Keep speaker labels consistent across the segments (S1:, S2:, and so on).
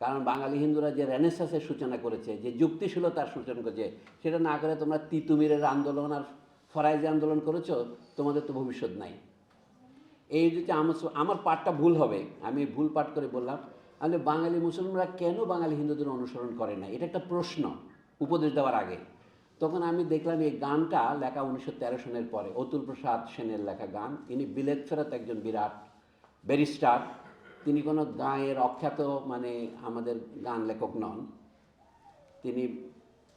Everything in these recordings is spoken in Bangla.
S1: কারণ বাঙালি হিন্দুরা যে রেনেসাসের সূচনা করেছে, যে যুক্তিশীলতার সূচনা করেছে, সেটা না করে তোমরা তিতুমিরের আন্দোলন আর ফরাইজি আন্দোলন করেছ, তোমাদের তো ভবিষ্যৎ নাই। এই যদি আমার আমার পাঠটা ভুল হবে, আমি ভুল পাঠ করে বললাম। তাহলে বাঙালি মুসলমানরা কেন বাঙালি হিন্দুদের অনুসরণ করে না? এটা একটা প্রশ্ন উপদেশ দেওয়ার আগে। তখন আমি দেখলাম এই গানটা লেখা উনিশশো তেরো সনের পরে, অতুল প্রসাদ সেনের লেখা গান। ইনি বিলেত ফেরত একজন বিরাট, ব্যারিস্টার। তিনি কোনো গাঁয়ের অখ্যাত মানে আমাদের গান লেখক নন। তিনি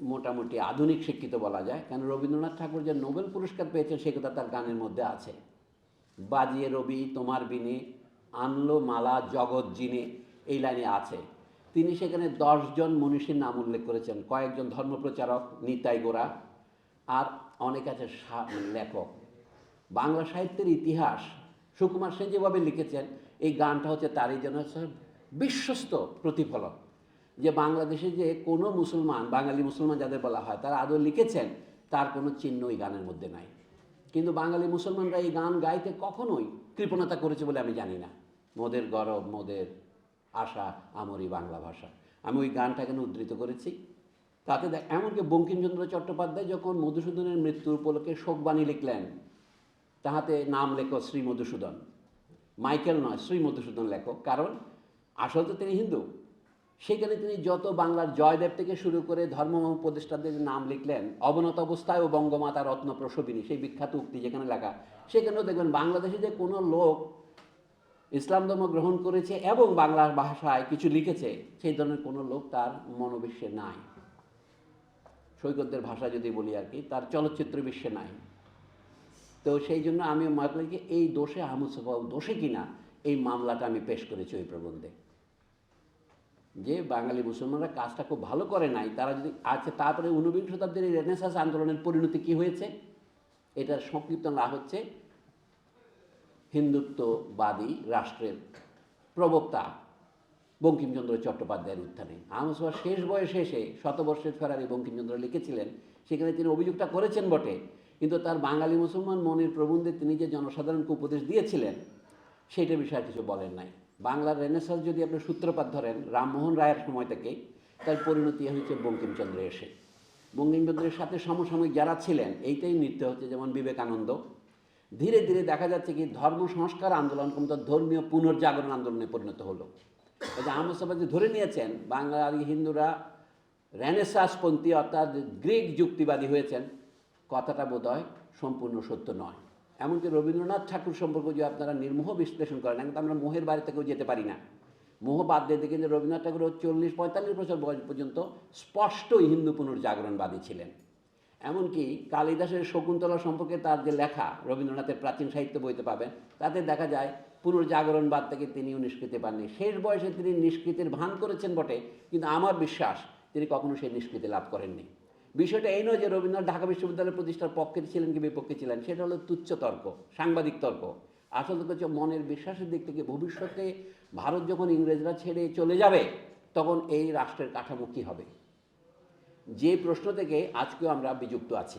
S1: মোটামুটি আধুনিক শিক্ষিত বলা যায়। কারণ রবীন্দ্রনাথ ঠাকুর যে নোবেল পুরস্কার পেয়েছেন, সে কথা তার গানের মধ্যে আছে। বাজিয়ে রবি, তোমার বিনে, আনলো মালা জগৎ জিনে, এই লাইনে আছে। তিনি সেখানে দশজন মনীষীর নাম উল্লেখ করেছেন। কয়েকজন ধর্মপ্রচারক, নিতাই গোড়া আর অনেক আছে লেখক। বাংলা সাহিত্যের ইতিহাস, সুকুমার সেন যেভাবে লিখেছেন এই গানটা হচ্ছে তারই যেন বিশ্বস্ত প্রতিফলন। যে বাংলাদেশে যে কোনো মুসলমান, বাঙালি মুসলমান যাদের বলা হয়, তারা আদৌ লিখেছেন, তার কোনো চিহ্ন এই গানের মধ্যে নাই। কিন্তু বাঙালি মুসলমানরা এই গান গাইতে কখনোই কৃপণতা করেছে বলে আমি জানি না। মোদের গরব, মোদের আশা, আমরই বাংলা ভাষা। আমি ওই গানটা এখানে উদ্ধৃত করেছি? তাতে এমনকি বঙ্কিমচন্দ্র চট্টোপাধ্যায় যখন মধুসূদনের মৃত্যুর উপলক্ষে শোকবাণী লিখলেন, তাহাতে নাম লেখো শ্রী মধুসূদন। মাইকেল নয় শ্রী মধুসূদন লেখক। কারণ আসল তো তিনি হিন্দু। সেখানে তিনি যত বাংলার জয়দেব থেকে শুরু করে ধর্ম উপদেষ্টাদের নাম লিখলেন, অবনত অবস্থায় ও বঙ্গমাতা রত্ন প্রসবিনী, সেই বিখ্যাত উক্তি যেখানে লেখা, সেখানেও দেখবেন বাংলাদেশে যে কোনো লোক ইসলাম ধর্ম গ্রহণ করেছে এবং বাংলা ভাষায় কিছু লিখেছে, সেই ধরনের কোনো লোক তার মনোবিশ্বে নাই। সৈকতদের ভাষা যদি বলি আর কি, তার চলচ্চিত্র বিশ্বে নাই। তো সেই জন্য আমি করি যে এই দোষে আহমদ দোষে কিনা এই মামলাটা আমি পেশ করেছি ওই প্রবন্ধে। যে বাঙালি মুসলমানরা কাজটা খুব ভালো করে নাই, তারা যদি আছে তারপরে ঊনবিংশ শতাব্দীর এই রেনেসাস আন্দোলনের পরিণতি কি হয়েছে? এটার সংক্ষিপ্ত না হচ্ছে, হিন্দুত্ববাদী রাষ্ট্রের প্রবক্তা বঙ্কিমচন্দ্র চট্টোপাধ্যায়ের উত্থানে। আহমদ শেষ বয়সে এসে শতবর্ষের ফেরারি বঙ্কিমচন্দ্র লিখেছিলেন, সেখানে তিনি অভিযোগটা করেছেন বটে কিন্তু তার বাঙালি মুসলমান মনের প্রবন্ধে তিনি যে জনসাধারণকে উপদেশ দিয়েছিলেন, সেইটা বিষয়ে কিছু বলেন নাই। বাংলার রেনেসাস যদি আপনি সূত্রপাত ধরেন, রামমোহন রায়ের সময় থেকে তার পরিণতি হয়েছে বঙ্কিমচন্দ্র এসে। বঙ্কিমচন্দ্রের সাথে সমসাময়িক যারা ছিলেন, এইটাই নৃত্য হচ্ছে যেমন বিবেকানন্দ। ধীরে ধীরে দেখা যাচ্ছে কি, ধর্ম সংস্কার আন্দোলন কিন্তু ধর্মীয় পুনর্জাগরণ আন্দোলনে পরিণত হলো। আহমদ যে ধরে নিয়েছেন, বাঙালি হিন্দুরা রেনেসাসপন্থী অর্থাৎ গ্রিক যুক্তিবাদী হয়েছেন। কথাটা বোধহয় সম্পূর্ণ সত্য নয়। এমনকি রবীন্দ্রনাথ ঠাকুর সম্পর্কে যদি আপনারা নির্মোহ বিশ্লেষণ করেন, এখন তো আমরা মোহের বাড়ি থেকেও যেতে পারি না। মোহ বাদ দিয়ে দেখেন যে রবীন্দ্রনাথ ঠাকুর চল্লিশ পঁয়তাল্লিশ বছর বয়স পর্যন্ত স্পষ্টই হিন্দু পুনর্জাগরণবাদী ছিলেন। এমনকি কালিদাসের শকুন্তলা সম্পর্কে তার যে লেখা রবীন্দ্রনাথের প্রাচীন সাহিত্য বইতে পাবেন, তাতে দেখা যায় পুনর্জাগরণবাদ থেকে তিনিও নিষ্কৃতি পাননি। শেষ বয়সে তিনি নিষ্কৃতির ভান করেছেন বটে, কিন্তু আমার বিশ্বাস তিনি কখনো সেই নিষ্কৃতি লাভ করেননি। বিষয়টা এই নয় যে রবীন্দ্রনাথ ঢাকা বিশ্ববিদ্যালয় প্রতিষ্ঠার পক্ষে ছিলেন কি বিপক্ষে ছিলেন, সেটা হলো তুচ্ছ তর্ক, সাংবাদিক তর্ক। আসলে হচ্ছে মনের বিশ্বাসের দিক থেকে ভবিষ্যতে ভারত যখন ইংরেজরা ছেড়ে চলে যাবে, তখন এই রাষ্ট্রের কাঠামো কী হবে? যে প্রশ্ন থেকে আজকেও আমরা বিযুক্ত আছি।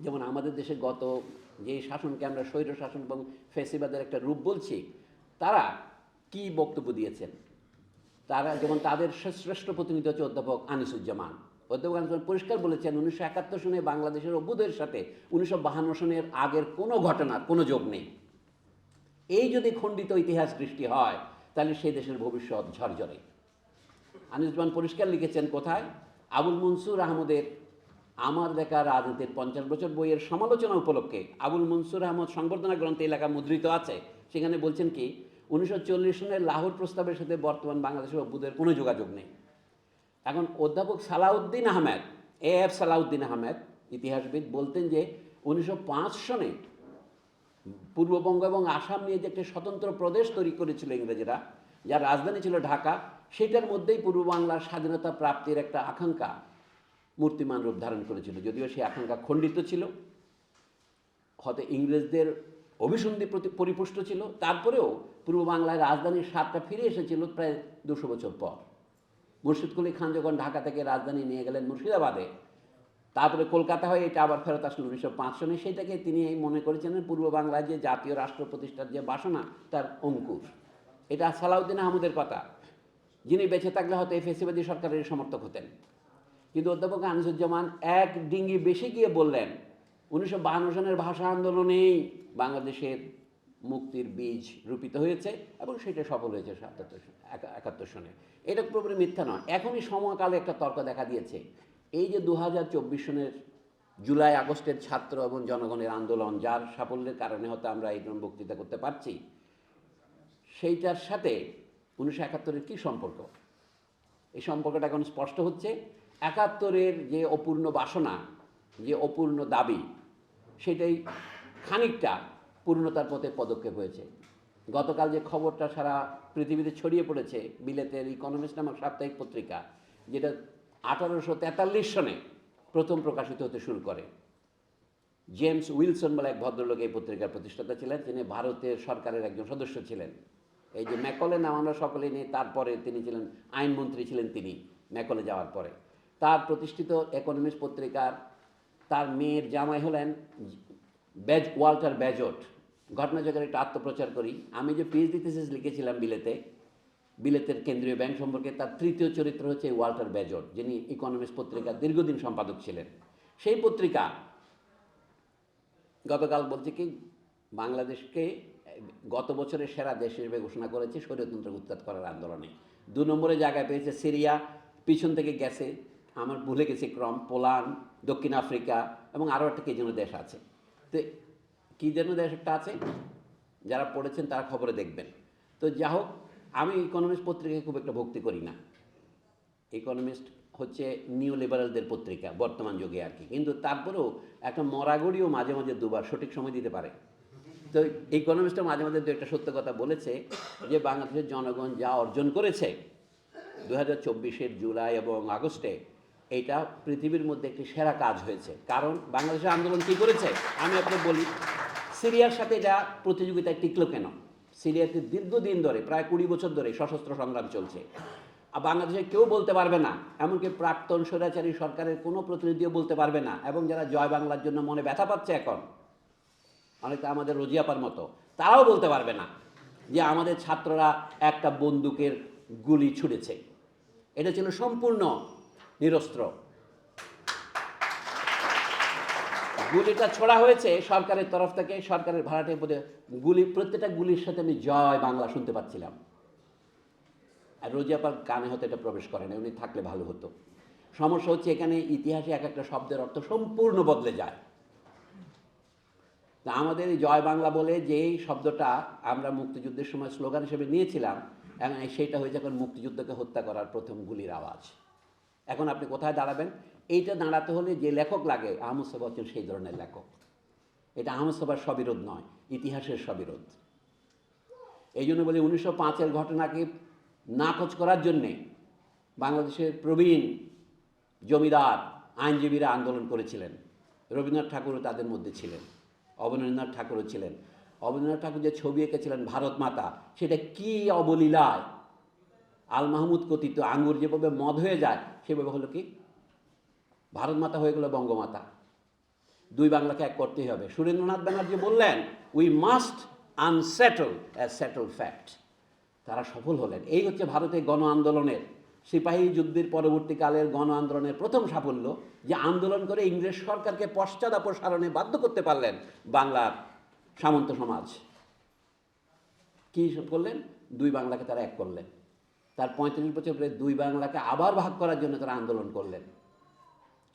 S1: যেমন আমাদের দেশে গত যে শাসনকে আমরা স্বৈর শাসন এবং ফেসিবাদের একটা রূপ বলছি, তারা কি বক্তব্য দিয়েছেন? তারা যেমন তাদের শ্রেষ্ঠ প্রতিনিধি হচ্ছে অধ্যাপক আনিসুজ্জামান। অধ্যাপক আনিসুজ্জামান পরিষ্কার বলেছেন, উনিশশো একাত্তর সনে বাংলাদেশের অভ্যুদয়ের সাথে উনিশশো বাহান্ন সনের আগের কোনো ঘটনার কোনো যোগ নেই। এই যদি খণ্ডিত ইতিহাস সৃষ্টি হয়, তাহলে সেই দেশের ভবিষ্যৎ ঝরঝরে। আনিসুজ্জামান পরিষ্কার লিখেছেন কোথায়? আবুল মনসুর আহমদের আমার দেখা রাজনীতির পঞ্চাশ বছর বইয়ের সমালোচনা উপলক্ষে আবুল মনসুর আহমদ সংবর্ধনা গ্রন্থে এলাকা মুদ্রিত আছে। সেখানে বলছেন কি, উনিশশো চল্লিশ সনের লাহোর প্রস্তাবের সাথে বর্তমান বাংলাদেশের অভ্যুদের কোনো যোগাযোগ নেই। এখন অধ্যাপক সালাউদ্দিন আহমেদ, এ এফ সালাউদ্দিন আহমেদ, ইতিহাসবিদ, বলতেন যে উনিশশো পাঁচ সনে পূর্ববঙ্গ এবং আসাম নিয়ে যে একটি স্বতন্ত্র প্রদেশ তৈরি করেছিল ইংরেজরা, যার রাজধানী ছিল ঢাকা, সেটার মধ্যেই পূর্ব বাংলার স্বাধীনতা প্রাপ্তির একটা আকাঙ্ক্ষা মূর্তিমান রূপ ধারণ করেছিল। যদিও সেই আকাঙ্ক্ষা খণ্ডিত ছিল, হয়তো ইংরেজদের অভিসন্ধি প্রতি পরিপুষ্ট ছিল, তারপরেও পূর্ব বাংলায় রাজধানীর স্বাদটা ফিরে এসেছিল প্রায় দুশো বছর পর। মুর্শিদ কুলি খান যখন ঢাকা থেকে রাজধানী নিয়ে গেলেন মুর্শিদাবাদে, তারপরে কলকাতা হয়ে এটা আবার ফেরত আসলো উনিশশো পাঁচ সনে সেটাকে তিনি মনে করেছিলেন পূর্ব বাংলায় যে জাতীয় রাষ্ট্র প্রতিষ্ঠার যে বাসনা, তার অঙ্কুর। এটা সালাউদ্দিন আহমদের কথা। যিনি বেঁচে থাকলে হয়তো এই ফেসিবাদী সরকারের সমর্থক হতেন। কিন্তু অধ্যাপক আনিসুজ্জামান এক ডিঙ্গি বেশি গিয়ে বললেন, উনিশশো বাহান্ন সনের ভাষা আন্দোলনেই বাংলাদেশের মুক্তির বীজ রূপিত হয়েছে এবং সেটা সফল হয়েছে সাতাত্তর একাত্তর সনে। এটা পুরোপুরি মিথ্যা নয়। এখনই সময়কালে একটা তর্ক দেখা দিয়েছে। এই যে দু হাজার চব্বিশ সনের জুলাই আগস্টের ছাত্র এবং জনগণের আন্দোলন, যার সাফল্যের কারণে হয়তো আমরা এই ধরনের বক্তৃতা করতে পারছি, সেইটার সাথে উনিশশো একাত্তরের কী সম্পর্ক? এই সম্পর্কটা এখন স্পষ্ট হচ্ছে। একাত্তরের যে অপূর্ণ বাসনা, যে অপূর্ণ দাবি, সেটাই খানিকটা পূর্ণতার পথে পদক্ষেপ হয়েছে। গতকাল যে খবরটা সারা পৃথিবীতে ছড়িয়ে পড়েছে, বিলেতের ইকোনমিস্ট নামক সাপ্তাহিক পত্রিকা, যেটা আঠারোশো তেতাল্লিশ সনে প্রথম প্রকাশিত হতে শুরু করে। জেমস উইলসন বলে এক ভদ্রলোক এই পত্রিকার প্রতিষ্ঠাতা ছিলেন, তিনি ভারতের সরকারের একজন সদস্য ছিলেন। এই যে ম্যাকলে নাম আমরা সকলেই নিয়ে তারপরে তিনি ছিলেন, আইনমন্ত্রী ছিলেন তিনি ম্যাকলে যাওয়ার পরে। তার প্রতিষ্ঠিত ইকোনমিক্স পত্রিকার, তার মেয়ের জামাই হলেন ব্যাজ ওয়াল্টার ব্যাজট ঘটনাচকের একটা আত্মপ্রচার করি, আমি যে পিএইচডি থিসিস লিখেছিলাম বিলেতে, বিলেতের কেন্দ্রীয় ব্যাংক সম্পর্কে তার তৃতীয় চরিত্র হচ্ছে ওয়াল্টার ব্যাজট যিনি ইকোনমিক্স পত্রিকার দীর্ঘদিন সম্পাদক ছিলেন। সেই পত্রিকা গতকাল বলছে কি, বাংলাদেশকে গত বছরের সেরা দেশ হিসেবে ঘোষণা করেছে স্বৈরতন্ত্র উৎখাত করার আন্দোলনে। দু নম্বরে জায়গায় পেয়েছে সিরিয়া, পিছন থেকে গেছে, আমার ভুলে গেছি ক্রম, পোল্যান্ড, দক্ষিণ আফ্রিকা এবং আরও একটা কি যেন দেশ আছে। তো কী যেন দেশ একটা আছে, যারা পড়েছেন তারা খবরে দেখবেন। তো যা হোক, আমি ইকোনমিক্স পত্রিকায় খুব একটা ভক্তি করি না। ইকোনমিস্ট হচ্ছে নিউ লিবারালদের পত্রিকা, বর্তমান যুগে আর কি। কিন্তু তারপরেও একটা মরাগড়িও মাঝে মাঝে দুবার সঠিক সময় দিতে পারে। তো ইকোনমিস্টও মাঝে মাঝে দু একটা সত্য কথা বলেছে যে, বাংলাদেশের জনগণ যা অর্জন করেছে দু হাজার চব্বিশের জুলাই এবং আগস্টে, এটা পৃথিবীর মধ্যে একটি সেরা কাজ হয়েছে। কারণ বাংলাদেশের আন্দোলন কী করেছে? আমি আপনাকে বলি সিরিয়ার সাথে এটা প্রতিযোগিতায় টিকলো কেন? সিরিয়াতে দীর্ঘদিন ধরে, প্রায় কুড়ি বছর ধরে সশস্ত্র সংগ্রাম চলছে। আর বাংলাদেশে কেউ বলতে পারবে না, এমনকি প্রাক্তন স্বৈরাচারী সরকারের কোনো প্রতিনিধিও বলতে পারবে না, এবং যারা জয় বাংলার জন্য মনে ব্যথা পাচ্ছে এখন, অনেকটা আমাদের রোজিয়াপার মতো, তারাও বলতে পারবে না যে আমাদের ছাত্ররা একটা বন্দুকের গুলি ছুড়েছে। এটা ছিল সম্পূর্ণ নিরস্ত্র। গুলিটা ছোড়া হয়েছে সরকারের তরফ থেকে, সরকারের ভাড়াটে পদে গুলি, প্রত্যেকটা গুলির সাথে আমি জয় বাংলা শুনতে পাচ্ছিলাম। আর রোজিয়াপার কানে হয়তো এটা প্রবেশ করে না, উনি থাকলে ভালো হতো। সমস্যা হচ্ছে এখানে ইতিহাসে এক একটা শব্দের অর্থ সম্পূর্ণ বদলে যায়। তা আমাদের এই জয় বাংলা বলে যেই শব্দটা আমরা মুক্তিযুদ্ধের সময় স্লোগান হিসেবে নিয়েছিলাম এখন হয়েছে এখন মুক্তিযুদ্ধকে হত্যা করার প্রথম গুলির আওয়াজ। এখন আপনি কোথায় দাঁড়াবেন? এইটা দাঁড়াতে হলে যে লেখক লাগে, আহমদ সাহেব হচ্ছেন সেই ধরনের লেখক। এটা আহমদ সাহেবের সবিরোধ নয়, ইতিহাসের সবিরোধ এই জন্য বলি উনিশশো পাঁচের ঘটনাকে নাকচ করার জন্যে বাংলাদেশের প্রবীণ জমিদার, আইনজীবীরা আন্দোলন করেছিলেন। রবীন্দ্রনাথ ঠাকুরও তাদের মধ্যে ছিলেন, অবনীন্দ্রনাথ ঠাকুরও ছিলেন। অবনীন্দ্রনাথ ঠাকুর যে ছবি এঁকেছিলেন, ভারত মাতা, সেটা কি অবলীলায়? আল মাহমুদ কথিত আঙ্গুর যেভাবে মদ হয়ে যায়, সেভাবে হলো কি ভারত মাতা হয়ে গেল বঙ্গমাতা। দুই বাংলাকে এক করতেই হবে। সুরেন্দ্রনাথ ব্যানার্জি বললেন we must unsettle as settled fact তারা সফল হলেন। এই হচ্ছে ভারতের গণ আন্দোলনের। সিপাহী যুদ্ধের পরবর্তীকালের গণ আন্দোলনের প্রথম সাফল্য যে আন্দোলন করে ইংরেজ সরকারকে পশ্চাদাপসারণে বাধ্য করতে পারলেন বাংলার সামন্ত সমাজ। কী করলেন? দুই বাংলাকে তারা এক করলেন। তার পঁয়ত্রিশ বছর পরে দুই বাংলাকে আবার ভাগ করার জন্য তারা আন্দোলন করলেন।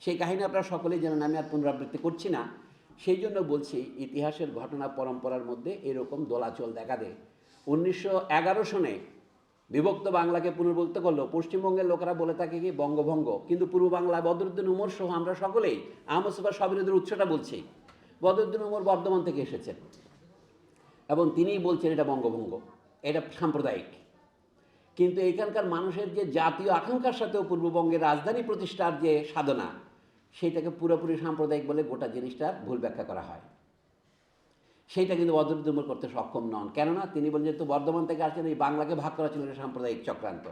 S1: সেই কাহিনী আপনারা সকলেই জানেন, আমি আর পুনরাবৃত্তি করছি না। সেই জন্য বলছি, ইতিহাসের ঘটনা পরম্পরার মধ্যে এরকম দোলাচল দেখা দেয়। উনিশশো এগারো সনে বিভক্ত বাংলাকে পুনর্ভুক্ত করল। পশ্চিমবঙ্গের লোকেরা বলে থাকে কি, বঙ্গভঙ্গ। কিন্তু পূর্ব বাংলায় বদরুদ্দিন উমর সহ আমরা সকলেই, আহমদ সবিরোধের উৎসটা বলছি। বদরুদ্দিন উমর বর্ধমান থেকে এসেছেন। এবং তিনিই বলছেন, এটা বঙ্গভঙ্গ। এটা সাম্প্রদায়িক। কিন্তু এখানকার মানুষের যে জাতীয় আকাঙ্ক্ষার সাথেও পূর্ববঙ্গের রাজধানী প্রতিষ্ঠার যে সাধনা সেইটাকে পুরোপুরি সাম্প্রদায়িক বলে গোটা জিনিসটার ভুল ব্যাখ্যা করা হয়। সেইটা কিন্তু অদরদমর করতে সক্ষম নন। কেননা তিনি বলেন যেহেতু বর্ধমান থেকে আসছেন, এই বাংলাকে ভাগ করা ছিল সাম্প্রদায়িক চক্রান্ত।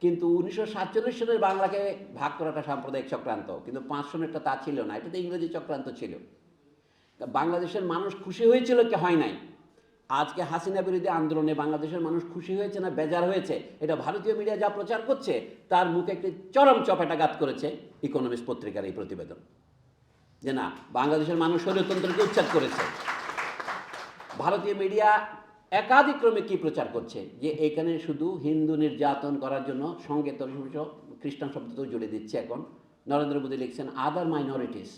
S1: কিন্তু উনিশশো সাতচল্লিশ সালের বাংলাকে ভাগ করাটা সাম্প্রদায়িক চক্রান্ত। কিন্তু পাঁচ সনেরটা তা ছিল না এটা তো ইংরেজি চক্রান্ত ছিল। বাংলাদেশের মানুষ খুশি হয়েছিল কি হয় নাই? আজকে হাসিনা বিরোধী আন্দোলনে বাংলাদেশের মানুষ খুশি হয়েছে না বেজার হয়েছে? এটা ভারতীয় মিডিয়া যা প্রচার করছে, তার মুখে একটি চরম চপেটাঘাত করেছে ইকোনমিক্স পত্রিকার এই প্রতিবেদন। যে না, বাংলাদেশের মানুষ স্বৈরতন্ত্রকে উচ্ছেদ করেছে। ভারতীয় মিডিয়া একাধিক্রমে কি প্রচার করছে? যে এখানে শুধু হিন্দু নির্যাতন করার জন্য সঙ্গে তো খ্রিস্টান শব্দতেও জুড়ে দিচ্ছে এখন। নরেন্দ্র মোদী লিখছেন আদার মাইনরিটিস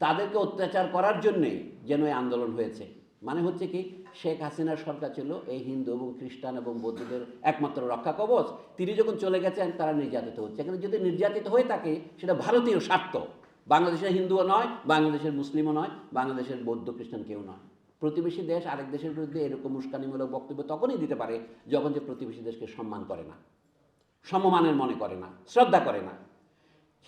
S1: তাদেরকে অত্যাচার করার জন্যেই যেন এই আন্দোলন হয়েছে। মানে হচ্ছে কি, শেখ হাসিনার সরকার ছিল এই হিন্দু এবং খ্রিস্টান এবং বৌদ্ধদের একমাত্র রক্ষা কবচ। তিনি যখন চলে গেছেন, তারা নির্যাতিত হচ্ছে। এখানে যদি নির্যাতিত হয়ে থাকে, সেটা ভারতীয় স্বার্থ। বাংলাদেশের হিন্দুও নয়, বাংলাদেশের মুসলিমও নয়, বাংলাদেশের বৌদ্ধ খ্রিস্টান কেউ নয়। প্রতিবেশী দেশ আরেক দেশের বিরুদ্ধে এরকম উস্কানিমূলক বক্তব্য তখনই দিতে পারে যখন যে প্রতিবেশী দেশকে সম্মান করে না, সমমানের মনে করে না, শ্রদ্ধা করে না।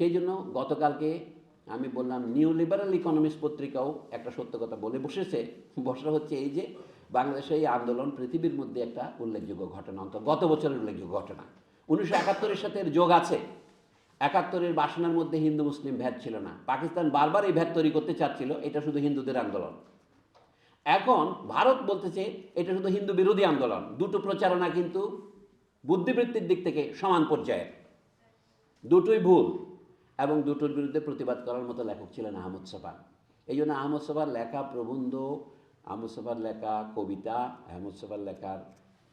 S1: সেই জন্য গতকালকে আমি বললাম নিউ লিবারাল ইকোনমিক্স পত্রিকাও একটা সত্য কথা বলে বসেছে। বসা হচ্ছে এই যে বাংলাদেশে এই আন্দোলন পৃথিবীর মধ্যে একটা উল্লেখযোগ্য ঘটনা, অন্তত গত বছরের উল্লেখযোগ্য ঘটনা। উনিশশো একাত্তরের সাথে এর যোগ আছে। একাত্তরের বাসনার মধ্যে হিন্দু মুসলিম ভেদ ছিল না। পাকিস্তান বারবার এই ভেদ তৈরি করতে চাচ্ছিল, এটা শুধু হিন্দুদের আন্দোলন। এখন ভারত বলতেছে, এটা শুধু হিন্দু বিরোধী আন্দোলন। দুটো প্রচারণা কিন্তু বুদ্ধিবৃত্তির দিক থেকে সমান পর্যায়ের। দুটোই ভুল। এবং দুটোর বিরুদ্ধে প্রতিবাদ করার মতো লেখক ছিলেন আহমদ সোফান এই জন্য আহমদ সোফার লেখা প্রবন্ধ, আহমদ সোফার লেখা কবিতা, আহমদ সোফার লেখার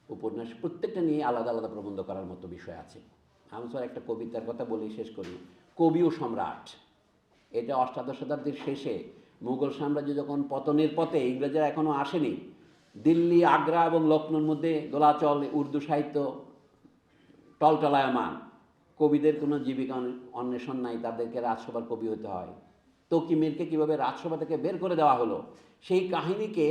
S1: উপন্যাস, প্রত্যেকটা নিয়ে আলাদা আলাদা প্রবন্ধ করার মতো বিষয় আছে। আহমদ সোফার একটা কবিতার কথা বলেই শেষ করি। কবি ও সম্রাট। এটা অষ্টাদশ শতাব্দীর শেষে মুঘল সাম্রাজ্য যখন পতনের পথে ইংরেজরা এখনও আসেনি, দিল্লি, আগ্রা এবং লখনৌর মধ্যে দোলাচল, উর্দু সাহিত্য টলটলায়মান। কবিদের কোনো জীবিকা অন্বেষণ নাই, তাদেরকে রাজসভার কবি হতে হয়। তকিমিরকে কীভাবে রাজসভা থেকে বের করে দেওয়া হলো, সেই কাহিনীকে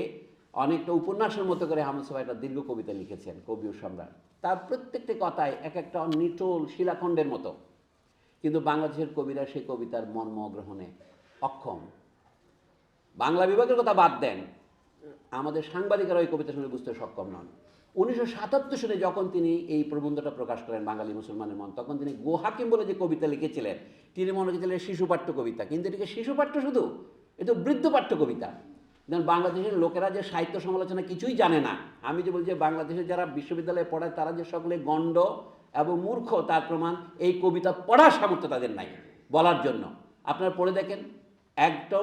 S1: অনেকটা উপন্যাসের মতো করে সবাই একটা দীর্ঘ কবিতা লিখেছেন, কবি সম্রাট। তার প্রত্যেকটি কথায় এক একটা নিটোল শিলাখণ্ডের মতো। কিন্তু বাংলাদেশের কবিরা সেই কবিতার মর্ম গ্রহণে অক্ষম। বাংলা বিভাগের কথা বাদ দেন, আমাদের সাংবাদিকরা ওই কবিতা শুনে বুঝতে সক্ষম নন। উনিশশো সাতাত্তর সালে যখন তিনি এই প্রবন্ধটা প্রকাশ করেন বাঙালি মুসলমানের মন, তখন তিনি গোহাকিম বলে যে কবিতা লিখেছিলেন তিনি মনে করেছিলেন শিশুপাঠ্য কবিতা। কিন্তু এটাকে শিশুপাঠ্য শুধু, এ তো বৃদ্ধপাঠ্য কবিতা। যেমন বাংলাদেশের লোকেরা যে সাহিত্য সমালোচনা কিছুই জানে না। আমি যে বলছি যে বাংলাদেশের যারা বিশ্ববিদ্যালয়ে পড়ায়, তারা যে সকলে গণ্ড এবং মূর্খ, তার প্রমাণ এই কবিতা পড়ার সামর্থ্য তাদের নাই, বলার জন্য। আপনারা পড়ে দেখেন একটা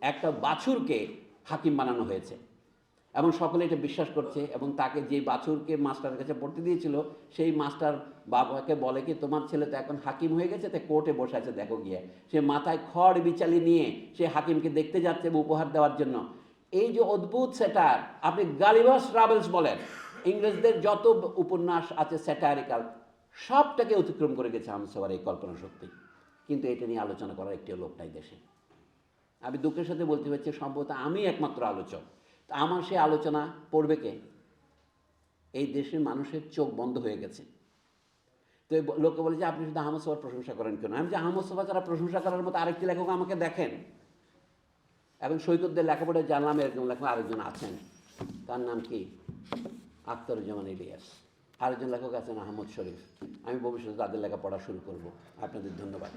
S1: একটা বাছুরকে হাকিম বানানো হয়েছে। এবং সকলে এটা বিশ্বাস করছে এবং তাকে যে বাছুরকে মাস্টারের কাছে পড়তে দিয়েছিল, সেই মাস্টার বাবাকে বলে কি, তোমার ছেলে তো এখন হাকিম হয়ে গেছে তাই কোর্টে বসে আছে, দেখো গিয়ে। সে মাথায় খড় বিচালি নিয়ে সে হাকিমকে দেখতে যাচ্ছে এবং উপহার দেওয়ার জন্য। এই যে অদ্ভুত সেটার, আপনি গালিবাস ট্রাভেলস বলেন। ইংরেজদের যত উপন্যাস আছে স্যাটারিক্যাল, সবটাকে অতিক্রম করে গেছে আমসবার এই কল্পনা শক্তি। কিন্তু এটা নিয়ে আলোচনা করার একটিও লোক নাই দেশে। আমি দুঃখের সাথে বলতে পারছি, সম্ভবত আমি একমাত্র আলোচক। আমার সে আলোচনা পড়বে কে? এই দেশের মানুষের চোখ বন্ধ হয়ে গেছে। তো লোকে বলে যে, আপনি শুধু আহমদ সবার প্রশংসা করেন কেন? আমি যে আহমদ সভা যারা প্রশংসা করার মতো আরেকটি লেখক আমাকে দেখেন। এবং সৈকতদের লেখাপড়া জানলাম, এরকম লেখক আরেকজন আছেন। তার নাম কি? আখতারুজ্জামান ইলিয়াস। আরেকজন লেখক আছেন আহমদ শরীফ। আমি ভবিষ্যতে তাদের লেখাপড়া শুরু করব। আপনাদের ধন্যবাদ।